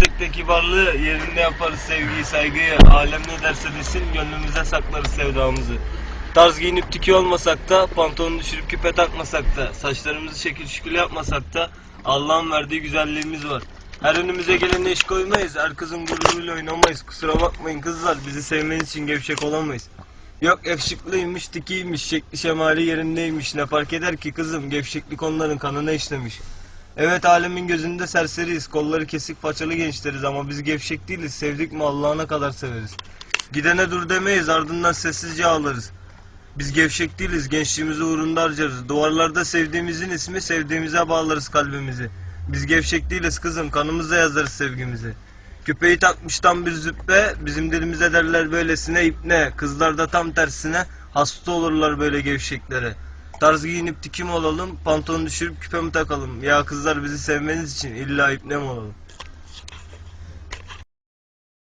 Meslekte kibarlığı yerinde yaparız sevgiyi saygıyı. Alem ne derse desin gönlümüze saklarız sevdamızı. Tarz giyinip tiki olmasak da, pantolonu düşürüp küpe takmasak da, saçlarımızı şekil şükür yapmasak da Allah'ın verdiği güzelliğimiz var. Her önümüze gelene iş koymayız, her kızın gururuyla oynamayız. Kusura bakmayın kızlar, bizi sevmeniz için gevşek olamayız. Yok yakışıklıymış, tikiymiş, şekli şemali yerindeymiş. Ne fark eder ki kızım, gevşeklik onların kanına işlemiş. Evet alemin gözünde serseriyiz, kolları kesik paçalı gençleriz ama biz gevşek değiliz. Sevdik mi Allah'ına kadar severiz. Gidene dur demeyiz, ardından sessizce ağlarız. Biz gevşek değiliz, gençliğimizi uğrunda harcarız. Duvarlarda sevdiğimizin ismi, sevdiğimize bağlarız kalbimizi. Biz gevşek değiliz kızım, kanımızla yazarız sevgimizi. Küpeyi takmış tam bir züppe, bizim dilimize derler böylesine ipne. Kızlar da tam tersine, hasta olurlar böyle gevşeklere. Tarz giyinip dikim olalım, pantolon düşürüp küpe mi takalım? Ya kızlar bizi sevmeniz için illa ipne mi olalım?